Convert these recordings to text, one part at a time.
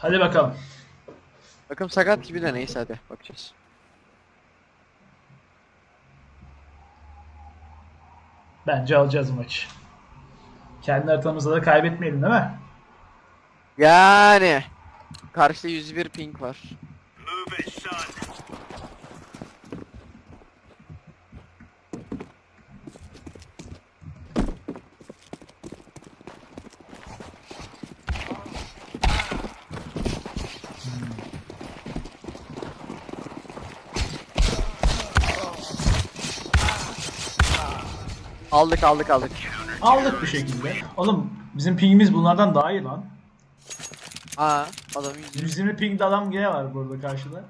Hadi bakalım. Takım sakat gibi de neyse hadi bakacağız. Bence alacağız maçı. Kendi haritamızda da kaybetmeyelim değil mi? Yani. Karşıda 101 ping var. Aldık aldık aldık. Aldık bir şekilde. Oğlum bizim pingimiz bunlardan daha iyi lan. Aa adam 120. 120 pingde adam G var burada karşıda.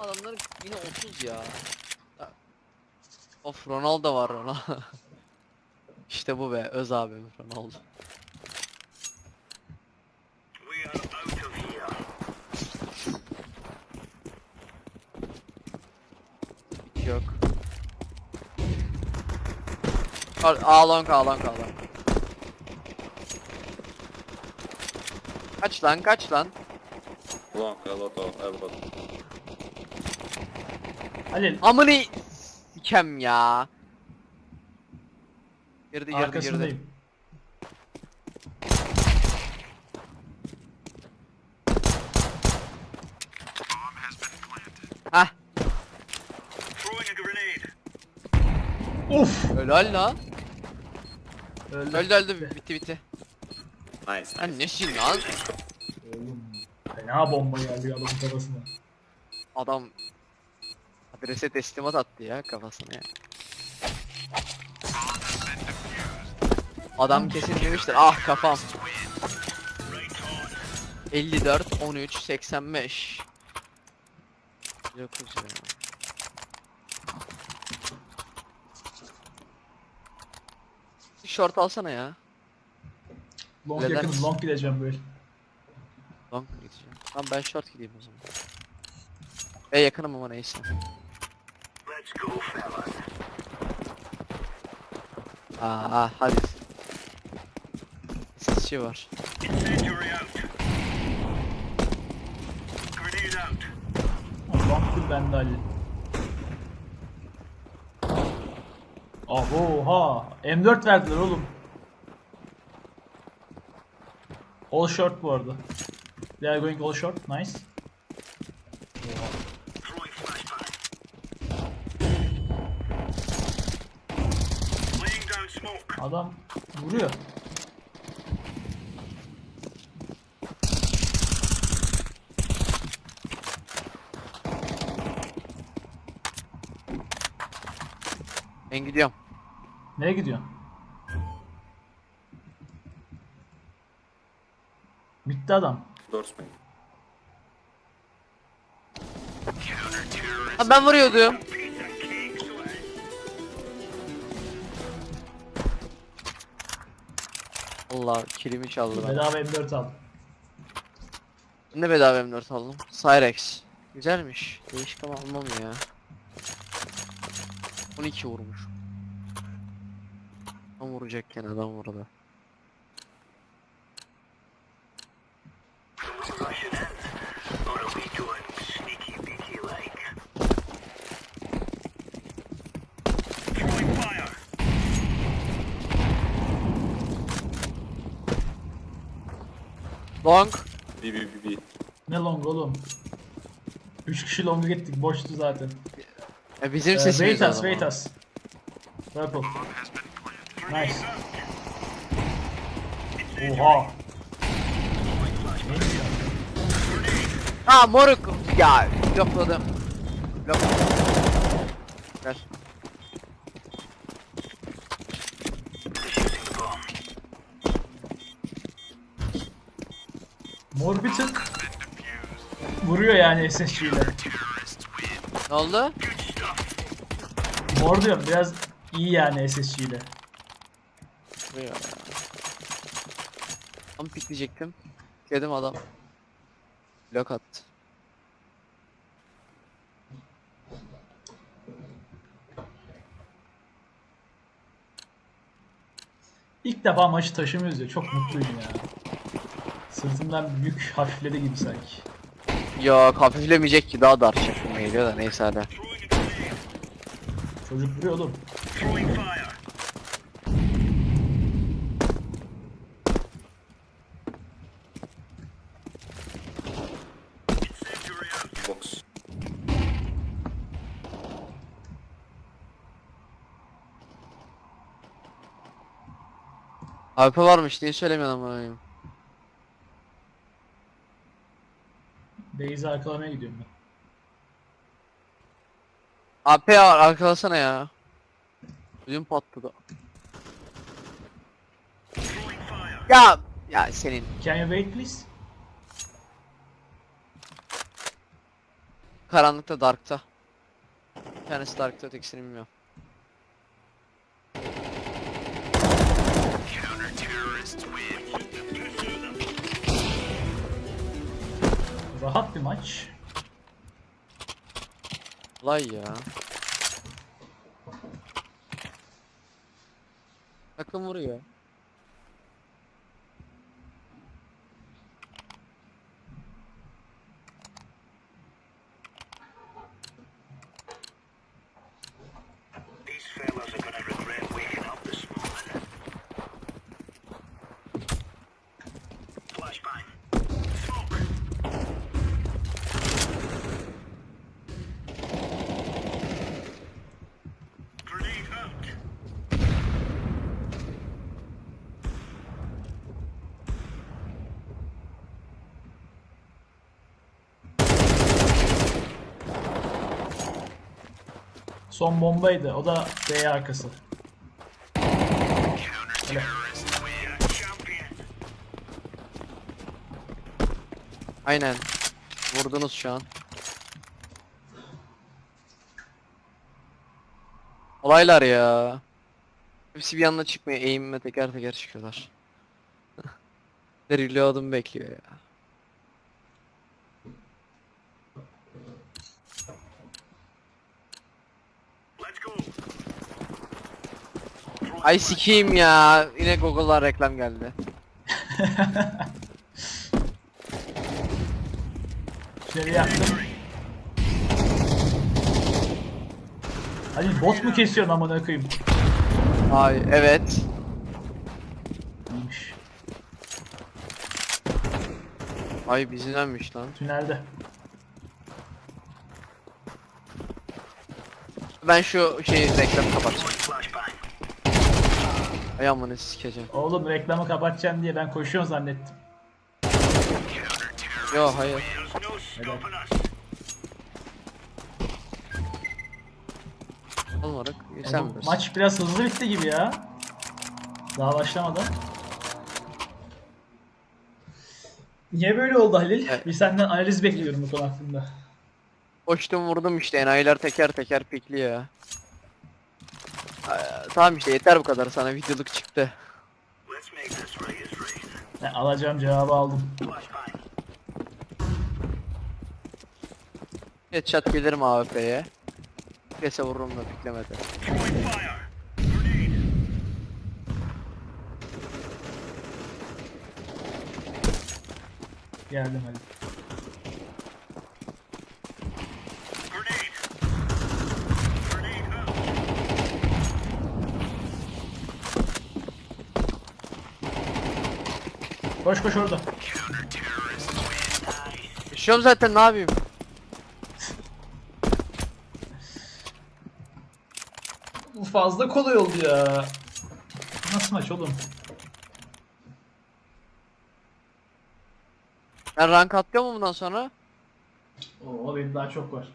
Adamların yine 30 ya. Of Ronaldo var ona. işte bu be öz abim Ronaldo. Yok. Al- A long A long A long. Kaç lan kaç lan? Long, a lot of, a lot. Halil Amını sikem ya. Girdi girdi girdi. arkasındayım. Hah Uf! helal lan. Öldü. Öldü öldü bitti bitti. Nice. Sen nesin lan? Oğlum, Fena bomba geldi adamın kafasına. Adam adrese teslimat attı ya kafasına ya. Adam kesin demiştir ah kafam. 54 13 85 9 ya. Bir short alsana ya. Long Neden? yakın, long gideceğim böyle. Long mu gideceğim? Tamam ben short gideyim o zaman. E yakınım ama neyse. Aa, aa hadi. Sesçi var. Long kill bende Halil. Ah oha! M4 verdiler oğlum. All short bu arada. They are going all short. Nice. Adam vuruyor. Ben gidiyorum. Nereye gidiyorsun? Bitti adam. Doors main. Ha ben vuruyordum. Allah kilimi çaldı lan. Bedava M4 aldım. Ben de bedava M4 aldım. Cyrex. Güzelmiş. Değişik ama almam ya. 12 vurmuş. Tam vuracakken adam vurdu. Long. B, B, B, B. Ne long oğlum? 3 kişi long'a gittik. Boştu zaten. E bizim Ee, sesimiz wait us, wait us. Purple. Nice. Oha. Ha moruk. Ya yokladım. Yok. Ver. Mor bir tık vuruyor yani SSG ile. Ne oldu? Mor diyorum biraz iyi yani SSG ile. Vuruyor ya. Tam pikleyecektim. Dedim adam. Blok attı. İlk defa maçı taşımıyoruz ya çok mutluyum ya. Sırtından büyük hafifledi gibi sanki. Yok hafiflemeyecek ki daha dar şeklime geliyor da neyse hadi. Çocuk vuruyor oğlum. AP varmış diye söylemiyorum ama koyayım. Beyzi arkalamaya gidiyorum ben. AP ar- arkalasana ya. Ödüm patladı. Ya ya senin Can you wait please? karanlıkta Dark'ta. Bir tanesi Dark'ta ötekisini bilmiyorum. Rahat bir maç. Kolay ya. Takım vuruyor. Son bombaydı. O da B arkası. Öyle. Aynen. Vurdunuz şu an. Olaylar ya. Hepsi bir anda çıkmıyor. Eğimime teker teker çıkıyorlar. Reload'um bekliyor ya. Ay sikeyim ya. Yine Google'dan reklam geldi. Şöyle yaptım. Hadi bot mu kesiyorsun amına koyayım? Ay evet. İyiymiş. Ay bizdenmiş lan. Tünelde. Ben şu şeyi reklamı kapatacağım. Ay amına sikeceğim. Oğlum reklamı kapatacaksın diye ben koşuyorum zannettim. Yo hayır. Us. Olmadık. Sen bilirsin. maç biraz hızlı bitti gibi ya. Daha başlamadan. Niye böyle oldu Halil? Evet. Bir senden analiz bekliyorum bu konu hakkında. Koştum vurdum işte enayiler teker teker pikliyor ya. Tamam işte yeter bu kadar sana videoluk çıktı. Ben alacağım cevabı aldım. Flashbang. Headshot gelirim AWP'ye. Kese vururum da. Grenade. Geldim Halil. Grenade. Grenade out. Koş koş orada. Düşüyorum zaten ne yapayım? Bu fazla kolay oldu ya. Nasıl maç oğlum? Ben rank atlıyor mu bundan sonra? Oo benim daha çok var.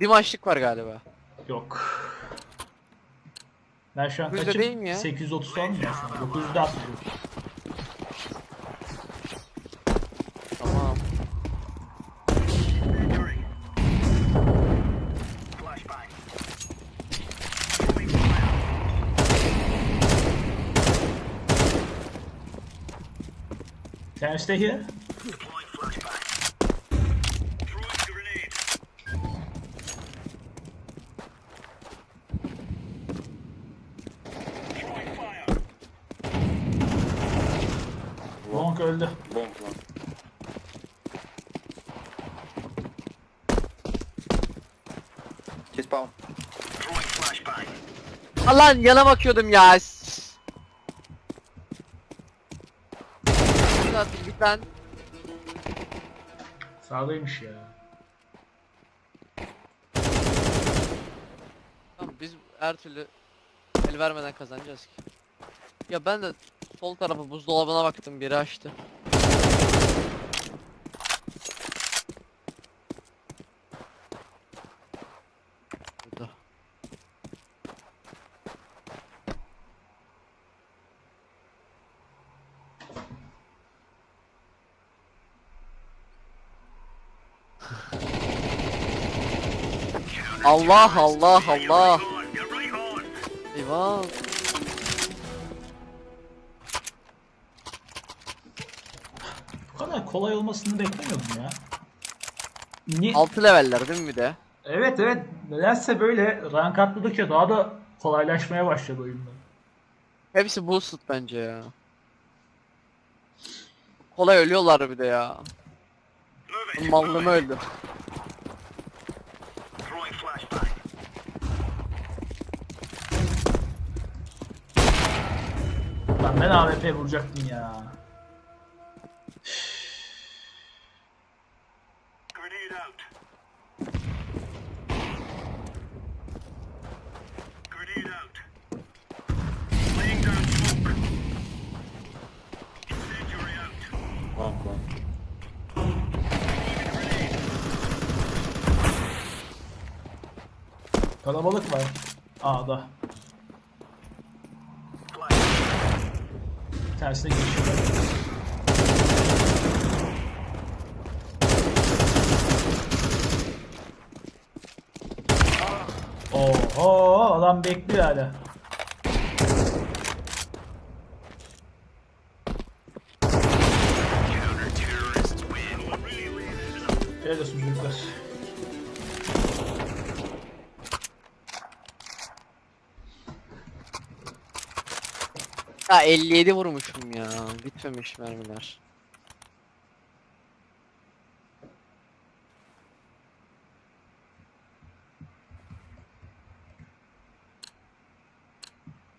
Bir maçlık var galiba. Yok. Ben şu an 900'de kaçım? değil mi ya? 830 falan mı? 900'de atlıyorum. Can you stay here? Long öldü. Bomb long. He's spawn. Throwing flashbang. Lan yana bakıyordum ya. Tane Sağdaymış ya. Tamam biz her türlü el vermeden kazanacağız ki. Ya ben de sol tarafı buzdolabına baktım biri açtı. Burada. Allah Allah Allah. Eyvah. Bu kadar kolay olmasını beklemiyordum ya. Niye? 6 leveller değil mi bir de? Evet evet. Nedense böyle rank atladıkça daha da kolaylaşmaya başladı oyunda. Hepsi boosted bence ya. Kolay ölüyorlar bir de ya. Mallımı öldü. Lan ben AWP vuracaktım ya. Kalabalık var. A'da. Tersine geçiyorlar. Oho adam bekliyor hala. Öyle çocuklar. Ya 57 vurmuşum ya. Bitmemiş mermiler.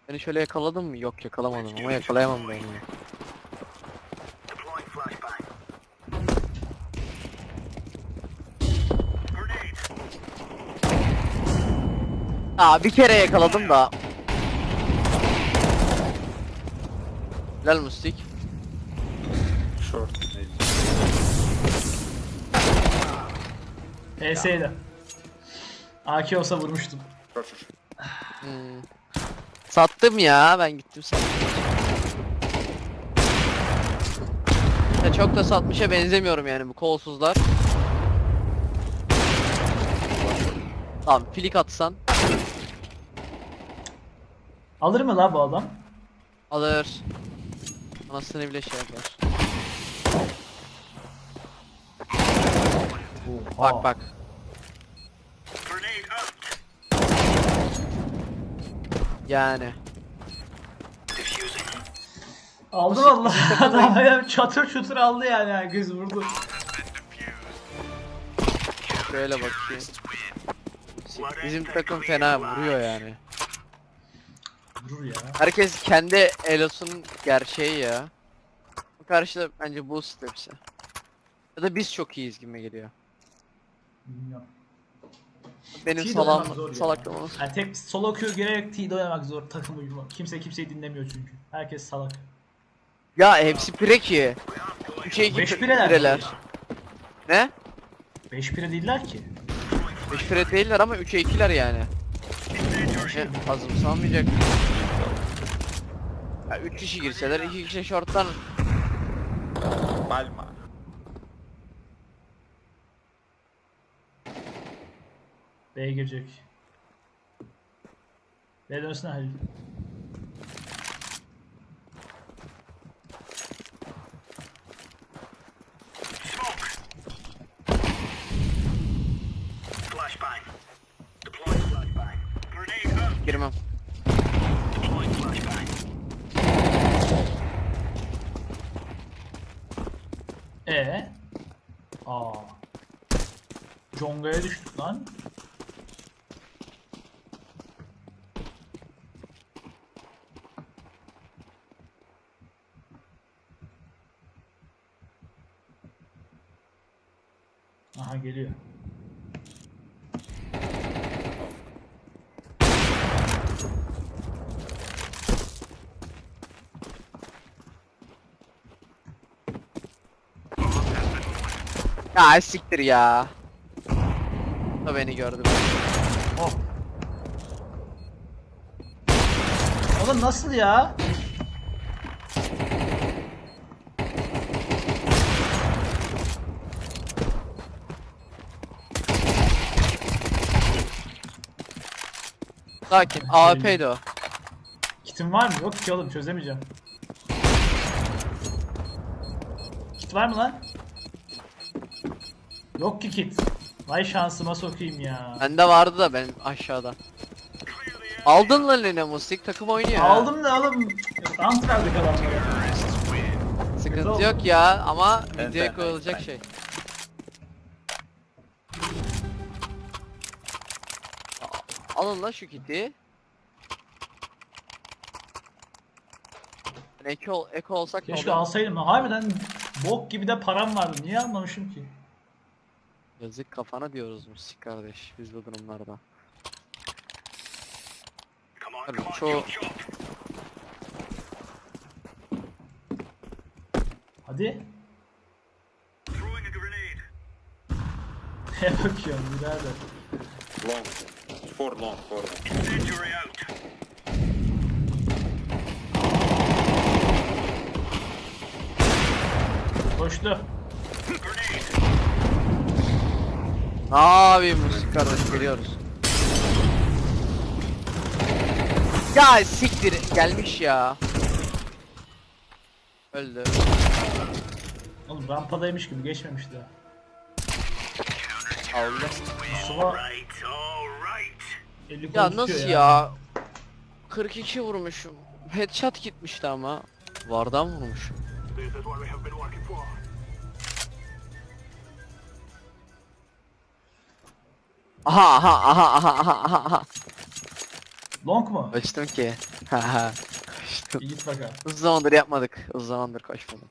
Beni şöyle yakaladım mı? Yok yakalamadım ama yakalayamam ben. Grenade. Aa bir kere yakaladım da. Helal Mustik. Short. maybe. PS'ydi. AK olsa vurmuştum. Short short. short. Hmm. Sattım ya ben gittim sattım. Ya çok da satmışa benzemiyorum yani bu kolsuzlar. Tamam flik atsan Alır mı la bu adam? alır. Anasını bile şey yapar. Bak bak. Out. Yani. Aldı valla. Adam bayağı çatır çutur aldı yani herkes vurdu. Şöyle bakayım. Bizim takım fena vuruyor yani. Vurur ya. Herkes kendi elosunun gerçeği ya. Bu karşıda bence boost hepsi. Ya da biz çok iyiyiz gibi geliyor. Bilmiyorum. Benim T'de oynamak zor salam ya. salaklığım. Yani tek solo queue girerek T'de oynamak zor takım uyumu. Kimse kimseyi dinlemiyor çünkü. Herkes salak. Ya hepsi pire ki. 3'e 2 Beş pireler. pireler. Ne? 5 pire değiller ki. 5 pire değiller ama 3'e 2'ler yani. Ne? Azımsanmayacak. Ya 3 kişi girseler 2 kişi shorttan Palma. B'ye girecek. B dönsün Halil. Girmem. E. Aa. Jonga'ya düştük lan. Aha geliyor. Ya siktir ya. Da beni gördü. Oh. Oğlum nasıl ya? Sakin. AWP'ydi o. Kitin var mı? Yok ki oğlum çözemeyeceğim. Kit var mı lan? Yok ki kit. Vay şansıma sokayım ya. Bende vardı da benim aşağıda. Aldın lan eline musik takım oynuyor. Aldım da oğlum. Ant verdik adamlara. Sıkıntı yok ya ama Ben videoya de- koyulacak ben- şey. A- Alın lan şu kiti. Eko, eko olsak ne Keşke olur? alsaydım. Harbiden bok gibi de param vardı. Niye almamışım ki? Yazık kafana diyoruz musik kardeş biz bu durumlarda. Tabii çoğu-. Hadi. Ne bakıyorsun birader? Long. Four long, four long. Incendiary out. Koştu. Grenade. Ne yapayım musik kardeş geliyoruz. Ya siktir gelmiş ya. Öldü. Oğlum rampadaymış gibi geçmemiş daha. Aldı. Sıva Right, alright. 50 Ya nasıl ya? 42 vurmuşum. Headshot gitmişti ama. Vardan vurmuşum. This is what we have been working for. Aha aha aha aha aha aha aha. Long mu? Kaçtım ki. Haha. Kaçtım. İyi git bakalım. Uzun zamandır yapmadık. Uzun zamandır koşmadım.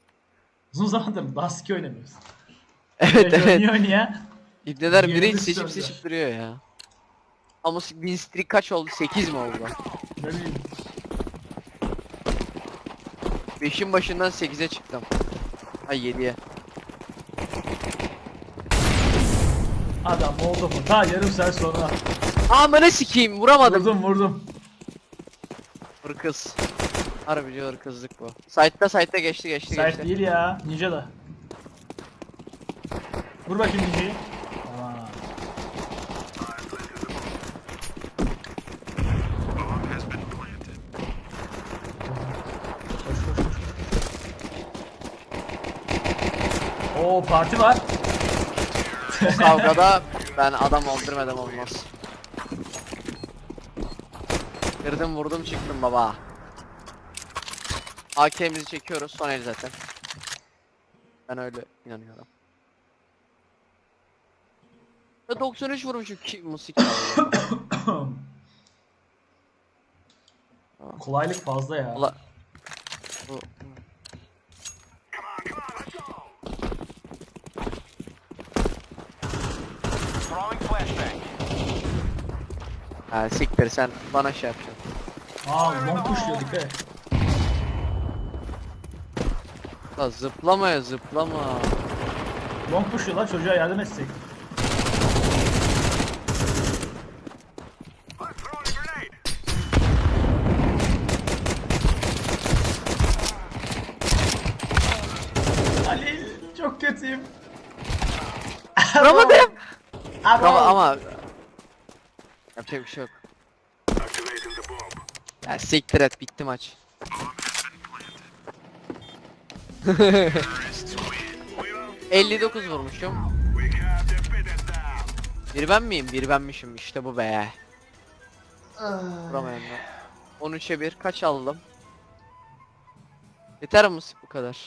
Uzun zamandır Dusky oynamıyoruz. Evet evet. Niye oynuyor? İbneler Yerini biri seçip söndüler. seçip duruyor ya. Ama win streak kaç oldu? 8 mi oldu? Ne bileyim. 5'in başından 8'e çıktım. Ay 7'ye. Adam oldu mu? Ta yarım saat sonra. Amına sikeyim vuramadım. Vurdum vurdum. Hırkız. Harbici hırkızlık bu. Site'da site'da geçti geçti Sert geçti. değil ya. Ninja da. Vur bakayım Ninja'yı. Tamam. Koş, koş, koş, koş. Oo parti var. Bu kavgada ben adam öldürmeden olmaz. Kırdım vurdum çıktım baba. AK'mizi çekiyoruz son el zaten. Ben öyle inanıyorum. Ya 93 vurmuşum ki musik. Kolaylık fazla ya. Valla. Ha siktir sen bana şey yapacaksın. Aa long push dikkat et. La zıplama ya zıplama. Long push lan çocuğa yardım etsek. Ali çok kötüyüm. Vuramadım. Ama, Ama ama. Yapacak bir şey yok. Ya siktir et bitti maç. Will. 59 vurmuşum. Bir ben miyim? Bir benmişim işte bu be. Vuramayan da. 13'e 1 kaç aldım? Yeter mi bu kadar?